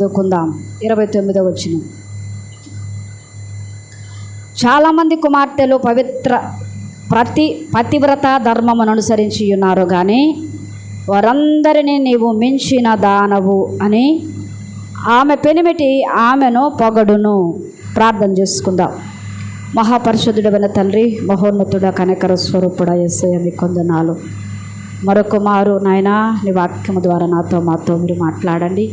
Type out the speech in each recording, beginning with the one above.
చదువుకుందాం. ఇరవై తొమ్మిదో వచ్చిన చాలామంది కుమార్తెలు పవిత్ర ప్రతి పతివ్రత ధర్మమును అనుసరించి ఉన్నారు కానీ వారందరినీ నీవు మించిన దానవు అని ఆమె పెనిమిటి ఆమెను పొగడును. ప్రార్థన చేసుకుందాం. మహాపరిశుద్ధుడైన తండ్రి మహోన్నతుడ కనకర స్వరూపుడ ఎస్ఐ మీ కొందనాలు. మరొక మారు నాయనా నీ వాక్యము ద్వారా నాతో మాతో మీరు మాట్లాడండి.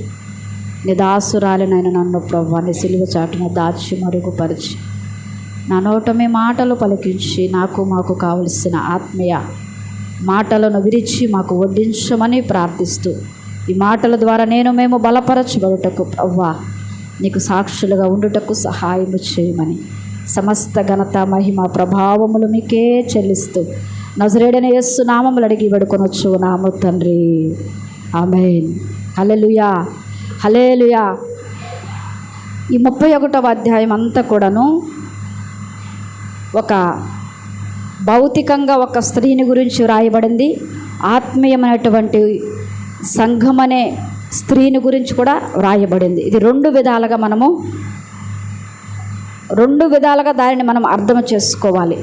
నీ దాసురాలినైన నన్ను ప్రభు నీ సిలువ చాటున దాచి మరుగుపరిచి. నా నోట మీ మాటలు పలికించి నాకు మాకు కావలసిన ఆత్మీయ మాటలను విరిచి మాకు వడ్డించమని ప్రార్థిస్తూ ఈ మాటల ద్వారా నేను మేము బలపరచబడుటకు ప్రవ్వా నీకు సాక్షులుగా ఉండుటకు సహాయం చేయమని. సమస్త ఘనత మహిమ ప్రభావములు మీకే చెల్లిస్తూ నజరేడని యేసు నామములు అడిగి వేడుకొనొచ్చు నామ తండ్రి. ఆమెన్. హల్లెలూయా. హలేలుయా ఈ ముప్పై ఒకటవ అధ్యాయం అంతా కూడాను ఒక భౌతికంగా ఒక స్త్రీని గురించి వ్రాయబడింది. ఆత్మీయమైనటువంటి సంఘం అనే స్త్రీని గురించి కూడా వ్రాయబడింది. ఇది రెండు విధాలుగా మనము రెండు విధాలుగా దానిని మనం అర్థం చేసుకోవాలి.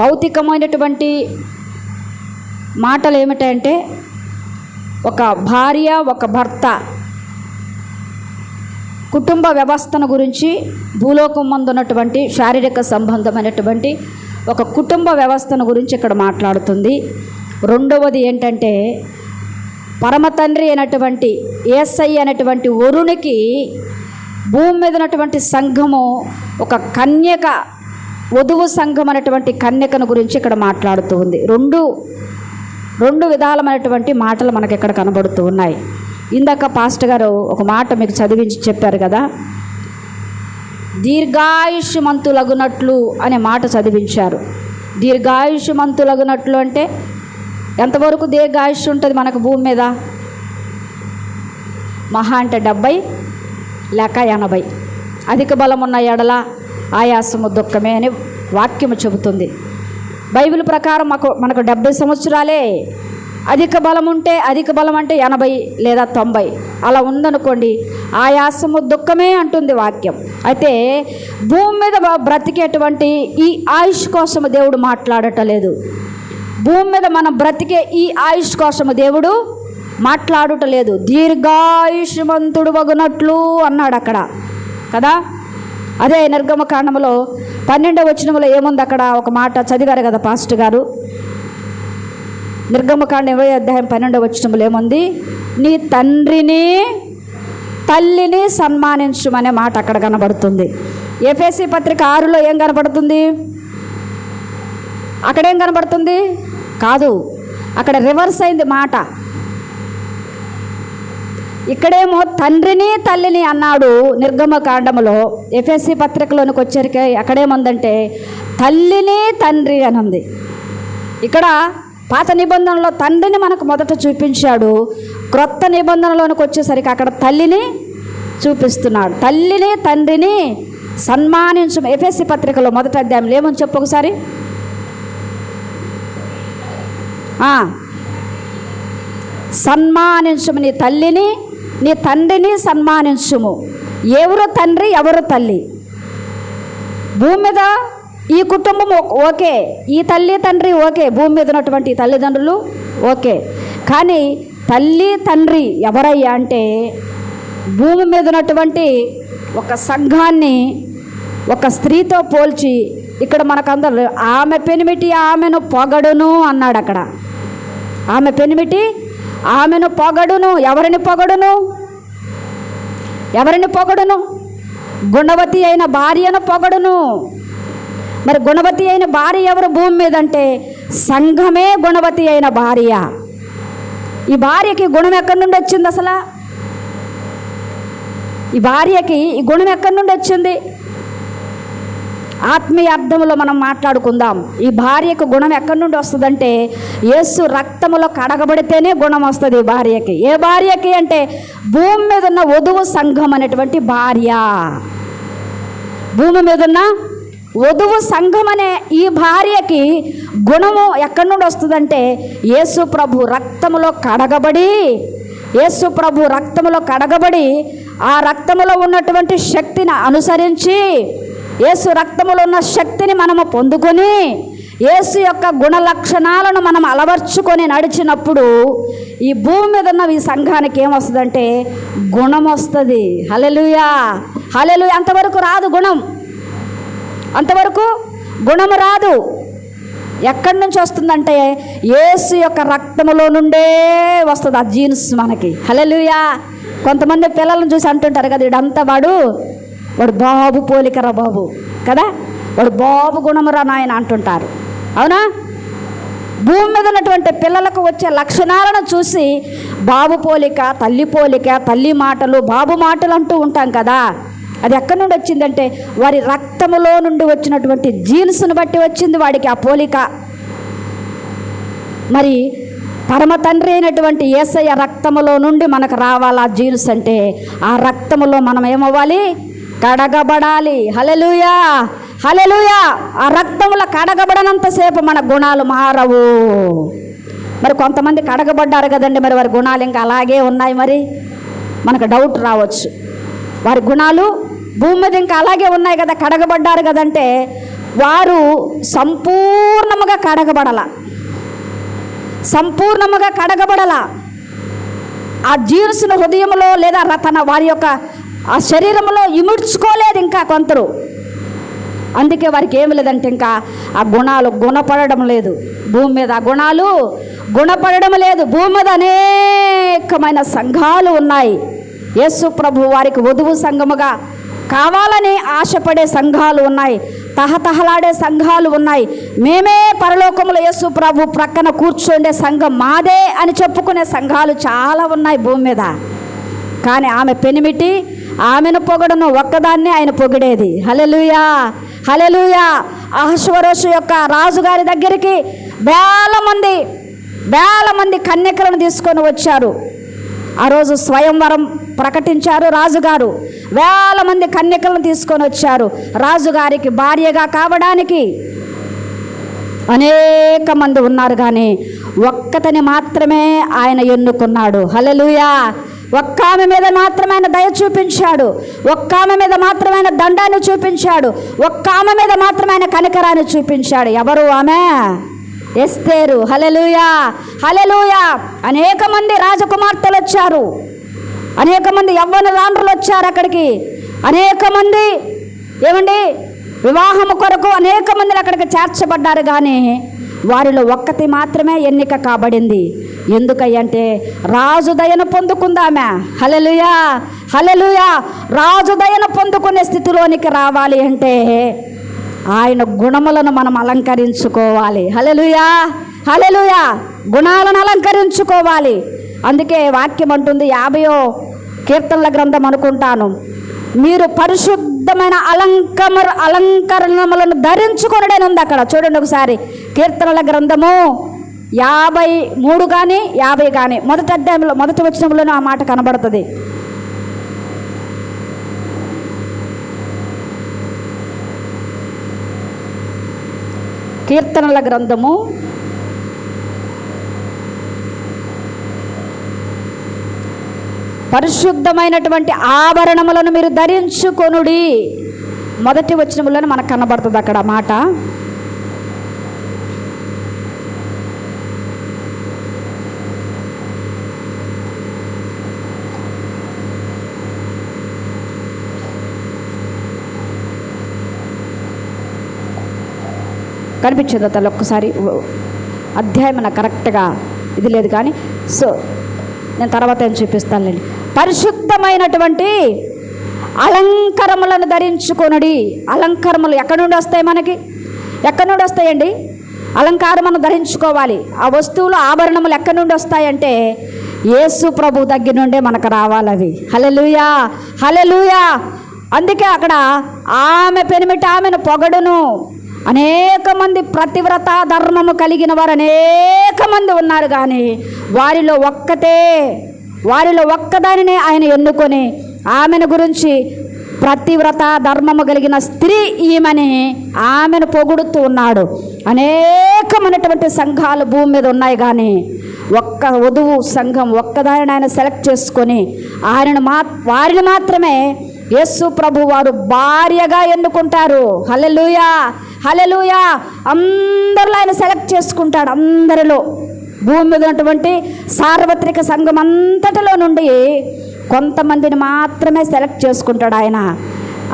భౌతికమైనటువంటి మాటలు ఏమిటంటే ఒక భార్య ఒక భర్త. కుటుంబ వ్యవస్థను గురించి భూలోకం ఉన్నటువంటి శారీరక సంబంధమైనటువంటి ఒక కుటుంబ వ్యవస్థను గురించి ఇక్కడ మాట్లాడుతుంది. రెండవది ఏంటంటే పరమతండ్రి అయినటువంటి ఏసై అనేటువంటి వరునికి భూమి మీద ఉన్నటువంటి సంఘము ఒక కన్యక వధువు సంఘం అనేటువంటి కన్యకను గురించి ఇక్కడ మాట్లాడుతూ ఉంది. రెండు రెండు విధాలమైనటువంటి మాటలు మనకి ఇక్కడ కనబడుతూ ఉన్నాయి. ఇందాక పాస్టర్ గారు ఒక మాట మీకు చదివించి చెప్పారు కదా దీర్ఘాయుష్మంతులగునట్లు అనే మాట చదివించారు. దీర్ఘాయుష్మంతులగునట్లు అంటే ఎంతవరకు దీర్ఘాయుష్ ఉంటుంది మనకు భూమి మీద? మహా అంటే డెబ్బై లేక ఎనభై. అధిక బలం ఉన్న ఎడల ఆయాసము దుఃఖమే అని వాక్యము చెబుతుంది. బైబిల్ ప్రకారం మాకు మనకు డెబ్బై సంవత్సరాలే. అధిక బలం ఉంటే అధిక బలం అంటే ఎనభై లేదా తొంభై. అలా ఉందనుకోండి ఆయాసము దుఃఖమే అంటుంది వాక్యం. అయితే భూమి మీద బ్రతికేటువంటి ఈ ఆయుష్ కోసము దేవుడు మాట్లాడటలేదు. భూమి మీద మనం బ్రతికే ఈ ఆయుష్ కోసము దేవుడు మాట్లాడుటలేదు. దీర్ఘాయుష్మంతుడు వగునట్లు అన్నాడు అక్కడ కదా? అదే నిర్గమ కాండంలో పన్నెండవ వచనంలో ఏముంది అక్కడ? ఒక మాట చదివారు కదా పాస్టర్ గారు. నిర్గమకాండం ఇరవై అధ్యాయం పన్నెండవ వచనంలో ఏముంది? నీ తండ్రిని తల్లిని సన్మానించమనే మాట అక్కడ కనబడుతుంది. ఎఫ్ఎస్సి పత్రిక ఆరులో ఏం కనబడుతుంది? అక్కడేం కనబడుతుంది? కాదు అక్కడ రివర్స్ అయింది మాట. ఇక్కడేమో తండ్రిని తల్లిని అన్నాడు నిర్గమ కాండములో ఎఫ్ఎస్సి పత్రికలోనికి వచ్చరికి అక్కడేముందంటే తల్లిని తండ్రి అని ఉంది ఇక్కడ పాత నిబంధనలో తండ్రిని మనకు మొదట చూపించాడు. క్రొత్త నిబంధనలోనికి వచ్చేసరికి అక్కడ తల్లిని చూపిస్తున్నాడు. తల్లిని తండ్రిని సన్మానించు ఎఫ్ఎస్సి పత్రికలో మొదట అధ్యాయంలో ఏమని చెప్పు ఒకసారి? సన్మానించమని తల్లిని నీ తండ్రిని సన్మానించుము. ఎవరు తండ్రి ఎవరు తల్లి? భూమి మీద ఈ కుటుంబం ఓకే. ఈ తల్లి తండ్రి ఓకే. భూమి మీద ఉన్నటువంటి తల్లిదండ్రులు ఓకే. కానీ తల్లి తండ్రి ఎవరయ్యా అంటే భూమి మీద ఉన్నటువంటి ఒక సంఘాన్ని ఒక స్త్రీతో పోల్చి ఇక్కడ మనకందరూ ఆమె పెనిమిటి ఆమెను పొగడును అన్నాడు అక్కడ ఆమె పెనిమిటి ఆమెను పొగడును ఎవరిని పొగడును? ఎవరిని పొగడును? గుణవతి అయిన భార్యను పొగడును. మరి గుణవతి అయిన భార్య ఎవరు భూమి మీద అంటే సంఘమే గుణవతి అయిన భార్య. ఈ భార్యకి గుణం ఎక్కడి నుండి వచ్చింది అసలు? ఈ భార్యకి ఈ గుణం ఎక్కడి నుండి వచ్చింది? ఆత్మీయ అర్థంలో మనం మాట్లాడుకుందాం. ఈ భార్యకు గుణం ఎక్కడి నుండి వస్తుందంటే యేసు రక్తములో కడగబడితేనే గుణం వస్తుంది భార్యకి. ఏ భార్యకి అంటే భూమి మీద ఉన్న వధువు సంఘం అనేటువంటి భార్య. భూమి మీద ఉన్న వధువు సంఘం అనే ఈ భార్యకి గుణము ఎక్కడి నుండి వస్తుందంటే యేసు ప్రభు రక్తములో కడగబడి యేసు ప్రభు రక్తములో కడగబడి ఆ రక్తములో ఉన్నటువంటి శక్తిని అనుసరించి యేసు రక్తములో ఉన్న శక్తిని మనము పొందుకొని యేసు యొక్క గుణ లక్షణాలను మనం అలవర్చుకొని నడిచినప్పుడు ఈ భూమి మీద ఉన్న ఈ సంఘానికి ఏమొస్తుందంటే గుణం వస్తుంది. హలెలుయా హలెలు అంతవరకు రాదు గుణం. అంతవరకు గుణము రాదు. ఎక్కడి నుంచి వస్తుందంటే ఏసు యొక్క రక్తములో నుండే వస్తుంది ఆ జీన్స్ మనకి. హలెలుయా కొంతమంది పిల్లలను చూసి అంటుంటారు కదా ఇడంతా వాడు వాడు బాబు పోలికరా బాబు కదా? వాడు బాబు గుణమురా నాయన అంటుంటారు. అవునా? భూమి మీద ఉన్నటువంటి పిల్లలకు వచ్చే లక్షణాలను చూసి బాబు పోలిక తల్లి పోలిక తల్లి మాటలు బాబు మాటలు అంటూ ఉంటాం కదా. అది ఎక్కడి నుండి వచ్చిందంటే వారి రక్తములో నుండి వచ్చినటువంటి జీన్స్ను బట్టి వచ్చింది వాడికి ఆ పోలిక. మరి పరమ తండ్రి అయినటువంటి ఏసయ్య రక్తములో నుండి మనకు రావాలా జీన్స్ అంటే ఆ రక్తములో మనం ఏమవ్వాలి కడగబడాలి. హలలుయా హలలుయా ఆ రక్తంలో కడగబడనంతసేపు మన గుణాలు మారవు. మరి కొంతమంది కడగబడ్డారు కదండి మరి వారి గుణాలు ఇంకా అలాగే ఉన్నాయి మరి. మనకు డౌట్ రావచ్చు. వారి గుణాలు భూమి మీద ఇంకా అలాగే ఉన్నాయి కదా కడగబడ్డారు కదంటే వారు సంపూర్ణముగా కడగబడల. సంపూర్ణముగా కడగబడల. ఆ జీన్స్ను హృదయంలో లేదా తన వారి యొక్క ఆ శరీరంలో ఇముడ్చుకోలేదు ఇంకా కొందరు. అందుకే వారికి ఏమి లేదంటే ఇంకా ఆ గుణాలు గుణపడడం లేదు. భూమి మీద ఆ గుణాలు గుణపడడం లేదు. భూమి మీద అనేకమైన సంఘాలు ఉన్నాయి. యేసు ప్రభు వారికి వధువు సంఘముగా కావాలని ఆశపడే సంఘాలు ఉన్నాయి. తహతహలాడే సంఘాలు ఉన్నాయి. మేమే పరలోకములో యేసు ప్రభు ప్రక్కన కూర్చుండే సంఘం మాదే అని చెప్పుకునే సంఘాలు చాలా ఉన్నాయి భూమి మీద. కానీ ఆమె పెనిమిటి ఆమెను పొగడను ఒక్కదాన్నే ఆయన పొగిడేది. హలెలుయా హలెలుయా అహశ్వరోషు యొక్క రాజుగారి దగ్గరికి వేల మంది వేల మంది కన్యకలను తీసుకొని వచ్చారు. ఆ రోజు స్వయంవరం ప్రకటించారు రాజుగారు. వేల మంది కన్యకలను తీసుకొని వచ్చారు. రాజుగారికి భార్యగా కావడానికి అనేక మంది ఉన్నారు కానీ ఒక్కతని మాత్రమే ఆయన ఎన్నుకున్నాడు. హలలుయా ఒక్క ఆమె మీద మాత్రమే ఆయన దయ చూపించాడు. ఒక్క ఆమె మీద మాత్రమే ఆయన దండాన్ని చూపించాడు. ఒక్క ఆమె మీద మాత్రమే ఆయన కనికరాన్ని చూపించాడు. ఎవరు? ఆమె? ఎస్తేరు. హలలుయా హలలుయా అనేక మంది రాజకుమార్తెలు వచ్చారు. అనేక మంది యవ్వన రాండ్రులు వచ్చారు అక్కడికి. అనేక మంది ఏమండి? వివాహము కొరకు అనేక మందిని అక్కడికి చేర్చబడ్డారు. కానీ వారిలో ఒక్కతి మాత్రమే ఎన్నిక కాబడింది. ఎందుకయ్యంటే రాజు దయను పొందుకుందామే. హలలుయా హలలుయా రాజు దయను పొందుకునే స్థితిలోనికి రావాలి అంటే ఆయన గుణములను మనం అలంకరించుకోవాలి. హలలుయా హలలుయా గుణాలను అలంకరించుకోవాలి. అందుకే వాక్యం అంటుంది యాభయో కీర్తనల గ్రంథం అనుకుంటాను. మీరు పరిశుద్ధమైన అలంకమ అలంకరణములను ధరించుకొనడని ఉంది అక్కడ. చూడండి ఒకసారి. కీర్తనల గ్రంథము యాభై మూడు కానీ యాభై కానీ మొదటి అధ్యాయంలో మొదటి వచనంలోనే ఆ మాట కనబడుతుంది. కీర్తనల గ్రంథము పరిశుద్ధమైనటువంటి ఆభరణములను మీరు ధరించుకొనుడి. మొదటి వచనములను మనకు కనబడుతుంది అక్కడ మాట. కనిపించదు తల్లి ఒక్కసారి. అధ్యాయం నాకు కరెక్ట్గా ఇది లేదు కానీ సో నేను తర్వాత ఏం చూపిస్తానులేండి. పరిశుద్ధమైనటువంటి అలంకరములను ధరించుకొనుడి. అలంకరములు ఎక్కడి నుండి వస్తాయి మనకి? ఎక్కడి నుండి వస్తాయండి? అలంకారమును ధరించుకోవాలి. ఆ వస్తువులు ఆభరణములు ఎక్కడి నుండి వస్తాయంటే యేసు ప్రభు దగ్గర నుండే మనకు రావాలి అవి హలెలుయా హలెలుయా అందుకే అక్కడ ఆమె పెనిమిటి ఆమెను పొగడును. అనేక మంది ప్రతివ్రత ధర్మము కలిగిన వారు అనేక మంది ఉన్నారు కానీ వారిలో ఒక్కతే వారిలో ఒక్కదానినే ఆయన ఎన్నుకొని ఆమెను గురించి ప్రతివ్రత ధర్మము కలిగిన స్త్రీ ఈమెని ఆమెను పొగుడుతూ ఉన్నాడు. అనేకమైనటువంటి సంఘాలు భూమి మీద ఉన్నాయి కానీ ఒక్క వధువు సంఘం ఒక్కదారిని ఆయన సెలెక్ట్ చేసుకొని ఆయనను మా వారిని మాత్రమే యేసు ప్రభు వారు భార్యగా ఎన్నుకుంటారు. హలెలుయా హలెలుయా అందరిలో ఆయన సెలెక్ట్ చేసుకుంటాడు. అందరిలో. భూమి మీద ఉన్నటువంటి సార్వత్రిక సంఘం అంతటిలో నుండి కొంతమందిని మాత్రమే సెలెక్ట్ చేసుకుంటాడు ఆయన.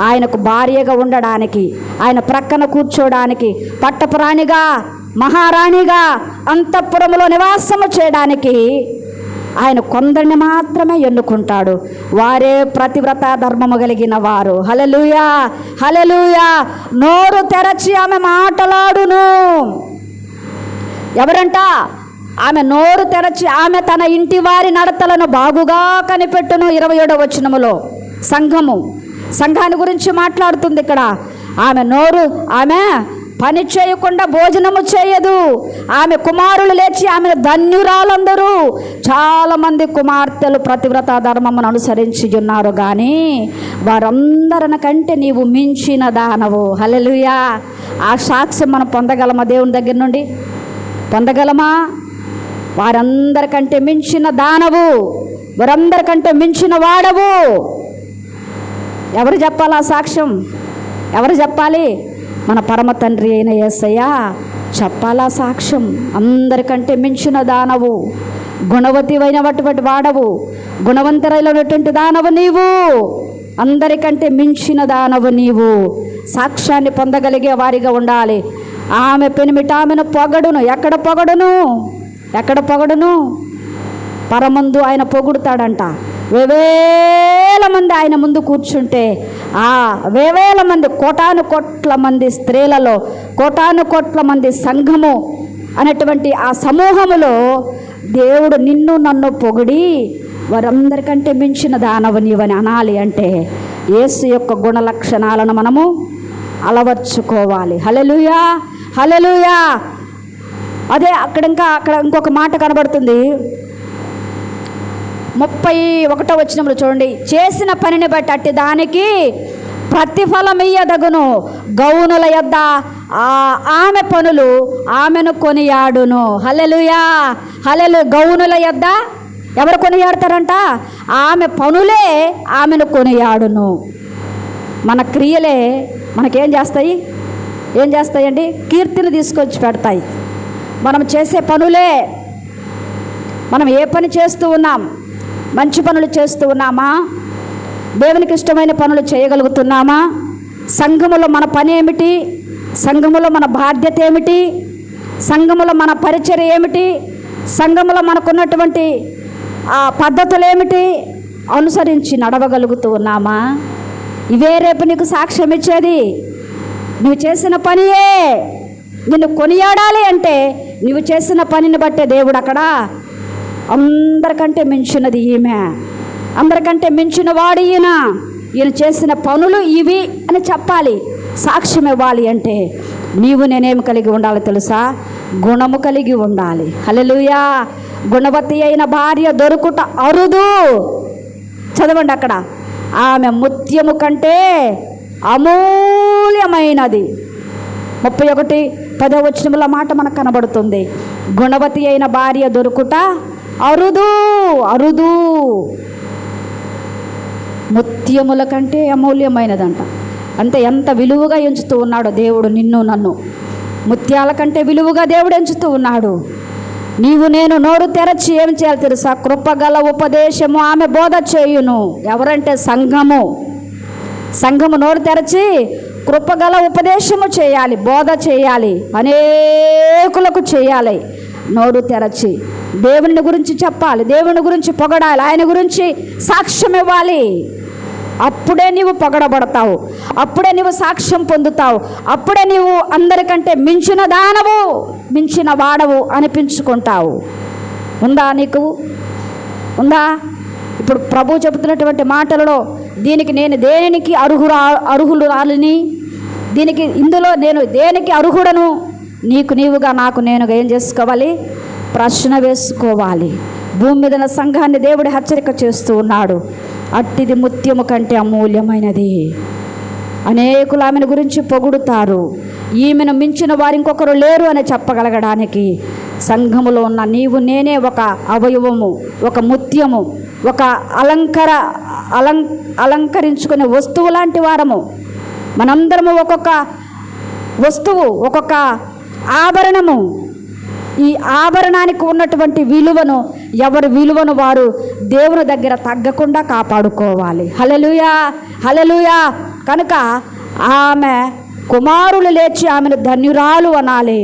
ఆయనకు భార్యగా ఉండడానికి ఆయన ప్రక్కన కూర్చోడానికి పట్టపురాణిగా మహారాణిగా అంతఃపురంలో నివాసము చేయడానికి ఆయన కొందరిని మాత్రమే ఎన్నుకుంటాడు. వారే ప్రతివ్రత ధర్మము కలిగిన వారు. హలలుయా హలలుయా నోరు తెరచి ఆమె మాటలాడును. ఎవరంట? ఆమె నోరు తెరచి ఆమె తన ఇంటి వారి నడతలను బాగుగా కనిపెట్టును ఇరవై ఏడవ వచనములో. సంఘము. సంఘాన్ని గురించి మాట్లాడుతుంది ఇక్కడ. ఆమె నోరు ఆమె పని చేయకుండా భోజనము చేయదు. ఆమె కుమారులు లేచి ఆమె ధన్యురాలందరూ చాలామంది కుమార్తెలు ప్రతివ్రత ధర్మమును అనుసరించి ఉన్నారు కానీ వారందరిన కంటే నీవు మించిన దానవు. హలెలుయా ఆ సాక్ష్యం మనం పొందగలమా దేవుని దగ్గర నుండి? పొందగలమా? వారందరికంటే మించిన దానవు వారందరికంటే మించిన వాడవు. ఎవరు చెప్పాలా సాక్ష్యం? ఎవరు చెప్పాలి? మన పరమ తండ్రి అయిన యేసయ్య చెప్పాలా సాక్ష్యం? అందరికంటే మించిన దానవు గుణవతివైనటువంటి వాడవు గుణవంతరైనటువంటి దానవు నీవు. అందరికంటే మించిన దానవు నీవు. సాక్ష్యాన్ని పొందగలిగే వారిగా ఉండాలి. ఆమె పెనిమిట ఆమెను పొగడును. ఎక్కడ పొగడును? ఎక్కడ పొగడును? పరమందు ఆయన పొగుడుతాడంట. వేవేల మంది ఆయన ముందు కూర్చుంటే ఆ వేవేల మంది కోటాను కోట్ల మంది స్త్రీలలో కోటాను కోట్ల మంది సంఘము అనేటువంటి ఆ సమూహములో దేవుడు నిన్ను నన్ను పొగిడి వారందరికంటే మించిన దానవు నీవని అనాలి అంటే యేసు యొక్క గుణ లక్షణాలను మనము అలవర్చుకోవాలి. హలెలుయా హలెలుయా అదే అక్కడ ఇంకా అక్కడ ఇంకొక మాట కనబడుతుంది. ముప్పై ఒకటో వచ్చినప్పుడు చూడండి. చేసిన పనిని బట్టి అట్టి దానికి ప్రతిఫలమియ్యదగును గౌనుల యొద్ద ఆ ఆమె పనులు ఆమెను కొనియాడును. హలెలుయా హలెలు గౌనుల యొద్ద ఎవరు కొనియాడతారంట? ఆమె పనులే ఆమెను కొనియాడును. మన క్రియలే మనకేం చేస్తాయి? ఏం చేస్తాయండి? కీర్తిని తీసుకొచ్చి పెడతాయి. మనం చేసే పనులే. మనం ఏ పని చేస్తూ ఉన్నాం? మంచి పనులు చేస్తూ ఉన్నామా? దేవునికి ఇష్టమైన పనులు చేయగలుగుతున్నామా? సంఘములో మన పని ఏమిటి? సంఘములో మన బాధ్యత ఏమిటి? సంఘములో మన పరిచర్య ఏమిటి? సంఘములో మనకున్నటువంటి ఆ పద్ధతులు ఏమిటి? అనుసరించి నడవగలుగుతూ ఉన్నామా? ఇవే రేపు నీకు సాక్ష్యం ఇచ్చేది. నువ్వు చేసిన పనియే. నిన్ను కొనియాడాలి అంటే నువ్వు చేసిన పనిని బట్టే దేవుడు అక్కడ అందరికంటే మించినది ఈమె. అందరికంటే మించిన వాడు ఈయన. ఈయన చేసిన పనులు ఇవి అని చెప్పాలి. సాక్ష్యం ఇవ్వాలి అంటే నీవు నేనేమి కలిగి ఉండాలి తెలుసా? గుణము కలిగి ఉండాలి. హలలుయా గుణవతి అయిన భార్య దొరుకుట అరుదు. చదవండి అక్కడ. ఆమె ముత్యము కంటే అమూల్యమైనది. ముప్పై ఒకటి. పదవచనముల మాట మనకు కనబడుతుంది. గుణవతి అయిన భార్య దొరుకుట అరుదు అరుదు. ముత్యముల కంటే అమూల్యమైనదంట. అంతే ఎంత విలువగా ఎంచుతూ ఉన్నాడు దేవుడు నిన్ను నన్ను. ముత్యాల కంటే విలువగా దేవుడు ఎంచుతూ ఉన్నాడు. నీవు నేను నోరు తెరచి ఏం చేయాలి తెలుసా? కృపగల ఉపదేశము ఆమె బోధ చేయును. ఎవరంటే సంఘము. సంఘము నోరు తెరచి కృపగల ఉపదేశము చేయాలి బోధ చేయాలి అనేకులకు చేయాలి. నోరు తెరచి దేవుని గురించి చెప్పాలి దేవుని గురించి పొగడాలి ఆయన గురించి సాక్ష్యం ఇవ్వాలి. అప్పుడే నీవు పొగడబడతావు అప్పుడే నీవు సాక్ష్యం పొందుతావు అప్పుడే నీవు అందరికంటే మించిన దానవు మించిన వాడవు అనిపించుకుంటావు. ఉందా నీకు? ఉందా? ఇప్పుడు ప్రభు చెబుతున్నటువంటి మాటలలో దీనికి నేను దేనికి అర్హురా అర్హులు రాలిని? దీనికి ఇందులో నేను దేనికి అర్హుడను? నీకు నీవుగా నాకు నేను ఏం చేసుకోవాలి? ప్రశ్న వేసుకోవాలి. భూమి మీద సంఘాన్ని దేవుడు హెచ్చరిక చేస్తూ ఉన్నాడు. అట్టిది ముత్యము కంటే అమూల్యమైనది. అనేకులు ఆమెను గురించి పొగుడుతారు. ఈమెను మించిన వారు ఇంకొకరు లేరు అని చెప్పగలగడానికి సంఘములో ఉన్న నీవు నేనే ఒక అవయవము ఒక ముత్యము. ఒక అలంకర అలం అలంకరించుకునే వస్తువు లాంటి వారము. మనందరము ఒక్కొక్క వస్తువు ఒక్కొక్క ఆభరణము. ఈ ఆభరణానికి ఉన్నటువంటి విలువను ఎవరి విలువను వారు దేవుని దగ్గర తగ్గకుండా కాపాడుకోవాలి. హలలుయా హలలుయా కనుక ఆమె కుమారులు లేచి ఆమెను ధన్యురాలు అనాలి.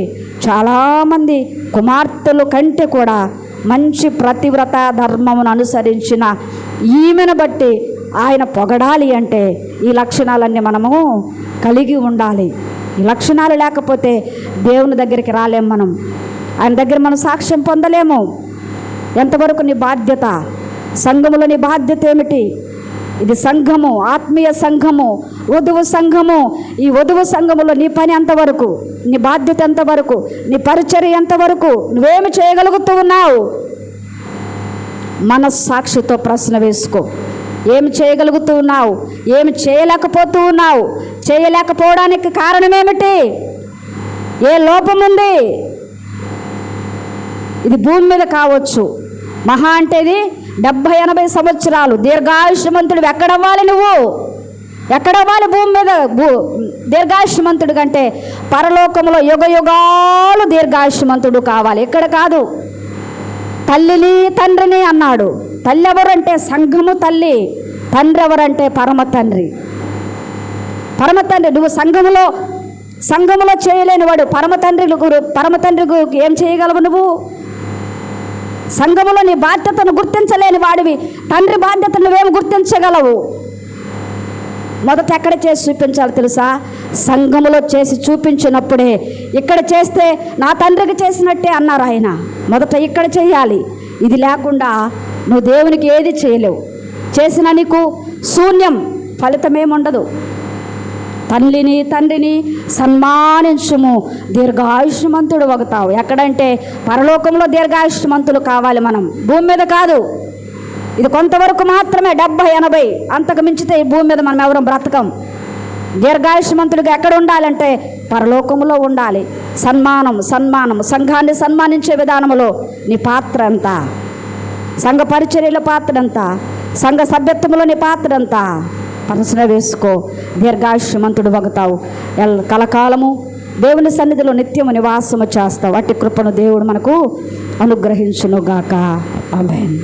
చాలామంది కుమార్తెలు కంటే కూడా మంచి ప్రతివ్రత ధర్మమును అనుసరించిన ఈమెను బట్టి ఆయన పొగడాలి అంటే ఈ లక్షణాలన్నీ మనము కలిగి ఉండాలి. ఈ లక్షణాలు లేకపోతే దేవుని దగ్గరికి రాలేము మనం. ఆయన దగ్గర మనం సాక్ష్యం పొందలేము. ఎంతవరకు నీ బాధ్యత? సంఘములో నీ బాధ్యత ఏమిటి? ఇది సంఘము ఆత్మీయ సంఘము వధువు సంఘము. ఈ వధువు సంఘములో నీ పని ఎంతవరకు నీ బాధ్యత ఎంతవరకు నీ పరిచర్య ఎంతవరకు నువ్వేమి చేయగలుగుతూ ఉన్నావు? మనస్సాక్షితో ప్రశ్న వేసుకో. ఏమి చేయగలుగుతూ ఉన్నావు? ఏమి చేయలేకపోతూ ఉన్నావు? చేయలేకపోవడానికి కారణం ఏమిటి ఏ లోపం ఉంది? ఇది భూమి మీద కావచ్చు. మహా అంటే ఇది డెబ్భై ఎనభై సంవత్సరాలు దీర్ఘాయుష్మంతుడు ఎక్కడవ్వాలి నువ్వు? ఎక్కడవ్వాలి భూమి మీద? భూ దీర్ఘాయుష్మంతుడు కంటే పరలోకంలో యుగ యుగాలు దీర్ఘాయుష్మంతుడు కావాలి. ఇక్కడ కాదు. తల్లిని తండ్రిని అన్నాడు. తల్లి ఎవరంటే సంఘము తల్లి తండ్రి ఎవరంటే పరమ తండ్రి. పరమ తండ్రి నువ్వు సంఘములో సంఘములో చేయలేని వాడు పరమ తండ్రి పరమ తండ్రి ఏం చేయగలవు నువ్వు? సంఘములో నీ బాధ్యతను గుర్తించలేని వాడివి. తండ్రి బాధ్యతను నువ్వేమి గుర్తించగలవు. మొదట ఎక్కడ చేసి చూపించాలి తెలుసా? సంఘములో చేసి చూపించినప్పుడే. ఇక్కడ చేస్తే నా తండ్రికి చేసినట్టే అన్నారు ఆయన. మొదట ఇక్కడ చేయాలి. ఇది లేకుండా నువ్వు దేవునికి ఏది చేయలేవు. చేసిన నీకు శూన్యం ఫలితమేముండదు. తల్లిని తండ్రిని సన్మానించము. దీర్ఘాయుష్మంతుడు ఒకతావు ఎక్కడంటే పరలోకంలో దీర్ఘాయుష్మంతులు కావాలి మనం. భూమి మీద కాదు. ఇది కొంతవరకు మాత్రమే డెబ్బై ఎనభై. అంతకు మించితే ఈ భూమి మీద మనం ఎవరం బ్రతకం. దీర్ఘాయుష్మంతుడిగా ఎక్కడ ఉండాలంటే పరలోకములో ఉండాలి. సన్మానం సన్మానం. సంఘాన్ని సన్మానించే విధానంలో నీ పాత్ర అంతా సంఘ పరిచర్యల పాత్ర ఎంత? సంఘ సభ్యత్వంలో నీ పాత్ర ఎంత? పనసన వేసుకో దీర్ఘాయుష్యమంతుడు వగుతావు. ఎల్ కలకాలము దేవుని సన్నిధిలో నిత్యము నివాసము చేస్తావు. అట్టి కృపను దేవుడు మనకు అనుగ్రహించునుగాక. ఆమెన్.